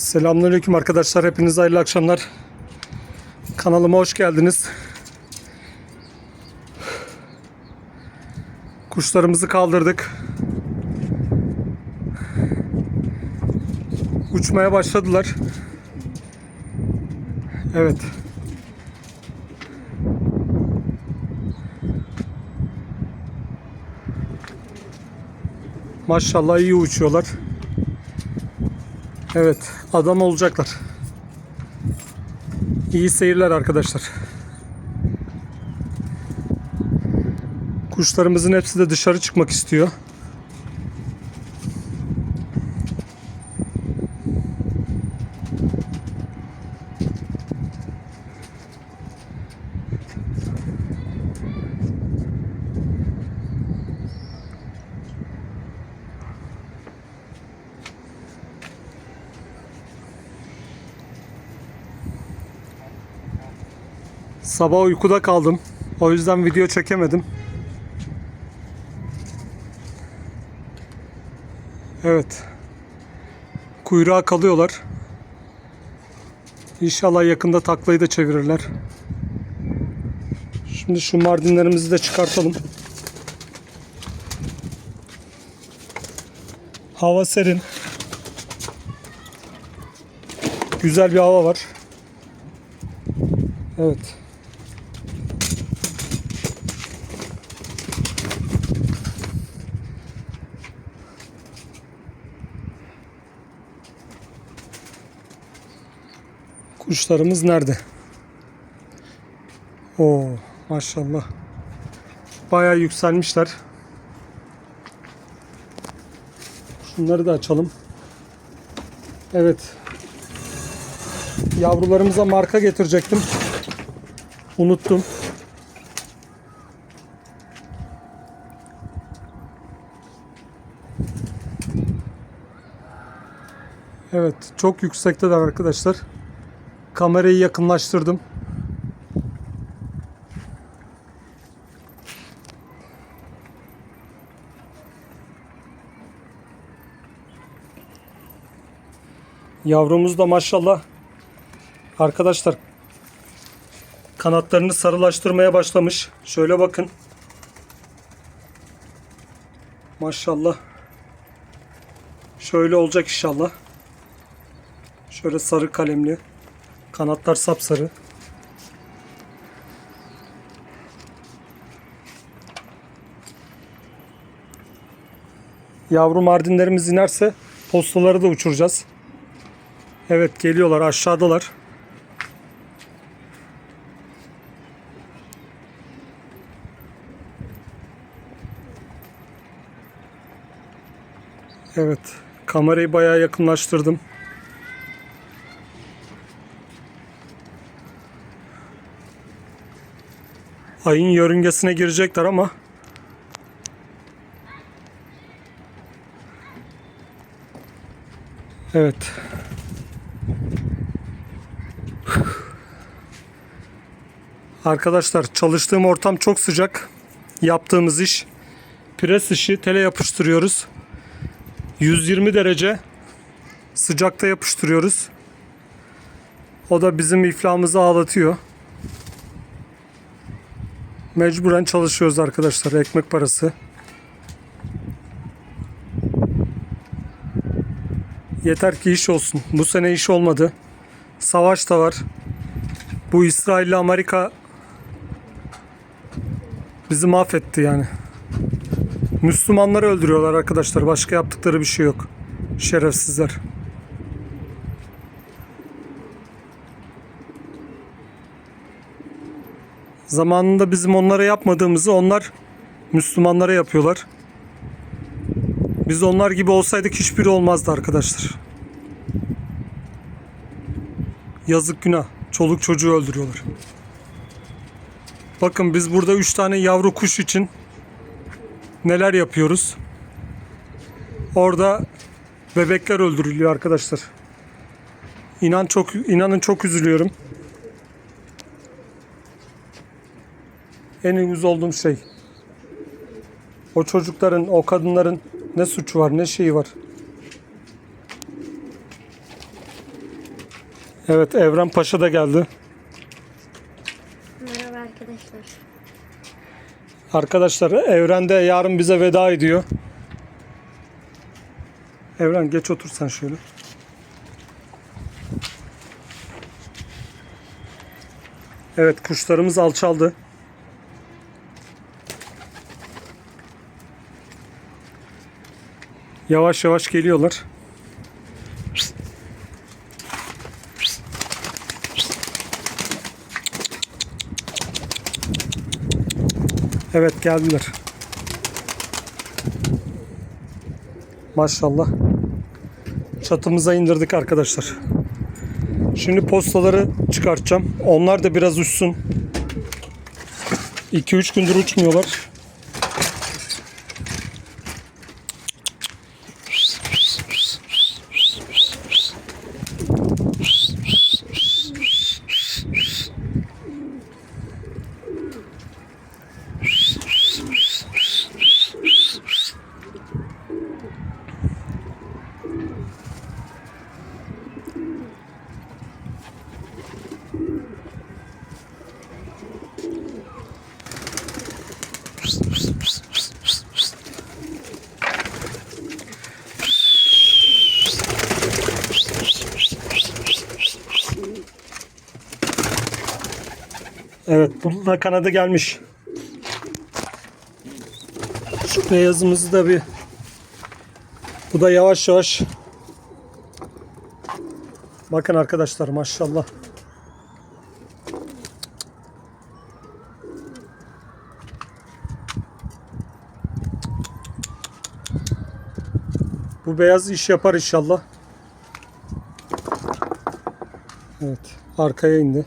Selamünaleyküm arkadaşlar. Hepinize hayırlı akşamlar. Kanalıma hoş geldiniz. Kuşlarımızı kaldırdık. Uçmaya başladılar. Evet. Maşallah iyi uçuyorlar. Evet, adam olacaklar. İyi seyirler arkadaşlar. Kuşlarımızın hepsi de dışarı çıkmak istiyor. Sabah uykuda kaldım. O yüzden video çekemedim. Evet. Kuyruğa kalıyorlar. İnşallah yakında taklayı da çevirirler. Şimdi şu mardinlerimizi de çıkartalım. Hava serin. Güzel bir hava var. Evet. Kuşlarımız nerede? Oo, maşallah. Bayağı yükselmişler. Şunları da açalım. Evet. Yavrularımıza marka getirecektim. Unuttum. Evet, çok yüksekteler arkadaşlar. Kamerayı yakınlaştırdım. Yavrumuz da maşallah arkadaşlar kanatlarını sarılaştırmaya başlamış. Şöyle bakın. Maşallah. Şöyle olacak inşallah. Şöyle sarı kalemli. Kanatlar sapsarı. Yavru mardinlerimiz inerse postaları da uçuracağız. Evet geliyorlar aşağıdalar. Evet kamerayı bayağı yakınlaştırdım. Ayın yörüngesine girecekler ama Evet. Arkadaşlar çalıştığım ortam çok sıcak. Yaptığımız iş pres işi tele yapıştırıyoruz. 120 derece sıcakta yapıştırıyoruz. O da bizim iflahımızı ağlatıyor. Mecburen çalışıyoruz arkadaşlar ekmek parası. Yeter ki iş olsun. Bu sene iş olmadı. Savaş da var. Bu İsrail ile Amerika bizi mahvetti yani. Müslümanları öldürüyorlar arkadaşlar. Başka yaptıkları bir şey yok. Şerefsizler. Zamanında bizim onlara yapmadığımızı onlar Müslümanlara yapıyorlar. Biz onlar gibi olsaydık hiçbiri olmazdı arkadaşlar. Yazık günah. Çoluk çocuğu öldürüyorlar. Bakın biz burada 3 tane yavru kuş için neler yapıyoruz. Orada bebekler öldürülüyor arkadaşlar. İnan çok inanın çok üzülüyorum. En uyuz olduğum şey. O çocukların, o kadınların ne suçu var, ne şeyi var. Evet Evren Paşa da geldi. Merhaba arkadaşlar. Arkadaşlar Evren de yarın bize veda ediyor. Evren geç otur sen şöyle. Evet kuşlarımız alçaldı. Yavaş yavaş geliyorlar. Evet geldiler. Maşallah. Çatımıza indirdik arkadaşlar. Şimdi postaları çıkartacağım. Onlar da biraz uçsun. 2-3 gündür uçmuyorlar. Evet, bunun da kanadı gelmiş. Şu beyazımızı da bir bu da yavaş yavaş Bakın arkadaşlar maşallah. Bu beyaz iş yapar inşallah. Evet, arkaya indi.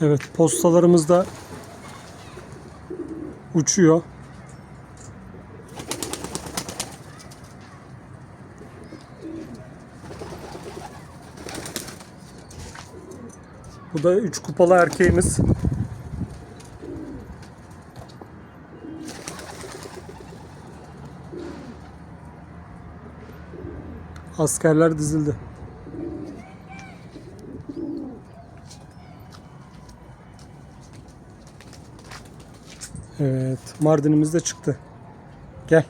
Evet postalarımız da uçuyor. Bu da 3 kupalı erkeğimiz. Askerler dizildi. Evet, Mardin'imiz de çıktı. Gel.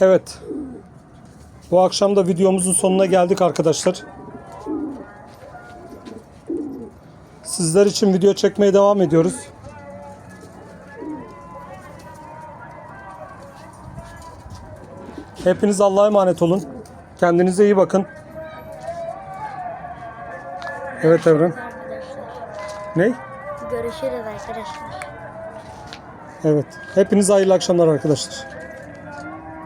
Evet. Bu akşam da videomuzun sonuna geldik arkadaşlar. Sizler için video çekmeye devam ediyoruz. Hepiniz Allah'a emanet olun. Kendinize iyi bakın. Evet Evren. Ne? Görüşürüz arkadaşlar. Evet. Hepinize hayırlı akşamlar arkadaşlar.